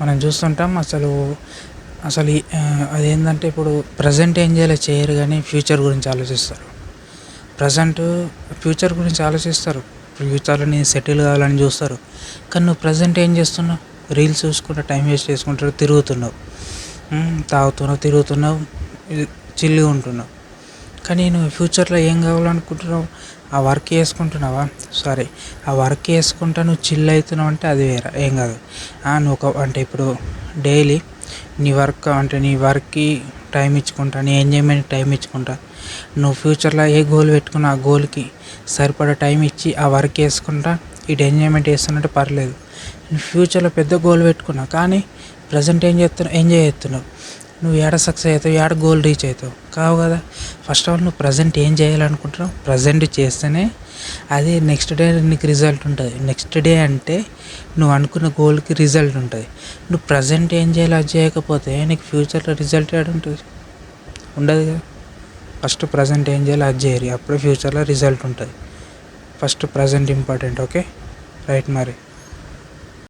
మనం చూస్తుంటాం అసలు అసలు అదేంటంటే ఇప్పుడు ప్రజెంట్ ఏం చేయాలో చేయరు కానీ ఫ్యూచర్ గురించి ఆలోచిస్తారు. ప్రజెంట్ ఫ్యూచర్ గురించి ఆలోచిస్తారు. ఫ్యూచర్లో నేను సెటిల్ కావాలని చూస్తారు. కానీ నువ్వు ప్రజెంట్ ఏం చేస్తున్నావు? రీల్స్ చూసుకుంటూ టైం వేస్ట్ చేసుకుంటారు తిరుగుతున్నావు. తాగుతున్నావు తిరుగుతున్నావు చిల్లుగా ఉంటున్నావు. కానీ నువ్వు ఫ్యూచర్లో ఏం కావాలనుకుంటున్నావు? ఆ వర్క్ చేసుకుంటున్నావా? సారీ. ఆ వర్క్ చేసుకుంటా నువ్వు చిల్ అవుతున్నావు అంటే అది వేరే. ఏం కాదు. నువ్వు ఒక అంటే ఇప్పుడు డైలీ నీ వర్క్ అంటే నీ వర్క్కి టైం ఇచ్చుకుంటా నీ ఎంజాయ్మెంట్ టైం ఇచ్చుకుంటా. నువ్వు ఫ్యూచర్లో ఏ గోల్ పెట్టుకున్నా ఆ గోల్కి సరిపడా టైం ఇచ్చి ఆ వర్క్ చేసుకుంటా ఇటు ఎంజాయ్మెంట్ చేస్తున్నట్టు పర్లేదు. ఫ్యూచర్లో పెద్ద గోల్ పెట్టుకున్నా కానీ ప్రజెంట్ ఏం చేస్తున్నావు? ఎంజాయ్ చేస్తున్నావు. నువ్వు ఏడ సక్సెస్ అవుతావు ఏడ గోల్ రీచ్ అవుతావు? కావు కదా. ఫస్ట్ ఆఫ్ ఆల్ నువ్వు ప్రజెంట్ ఏం చేయాలనుకుంటున్నావు? ప్రజెంట్ చేస్తేనే అది నెక్స్ట్ డే నీకు రిజల్ట్ ఉంటుంది. నెక్స్ట్ డే అంటే నువ్వు అనుకున్న గోల్కి రిజల్ట్ ఉంటుంది. నువ్వు ప్రజెంట్ ఏం చేయాలో అది చేయకపోతే నీకు ఫ్యూచర్లో రిజల్ట్ ఏడు ఉంటుంది? ఉండదు కదా. ఫస్ట్ ప్రజెంట్ ఏం చేయాలో అది చేయరు. అప్పుడే ఫ్యూచర్లో రిజల్ట్ ఉంటుంది. First present important okay right మరి?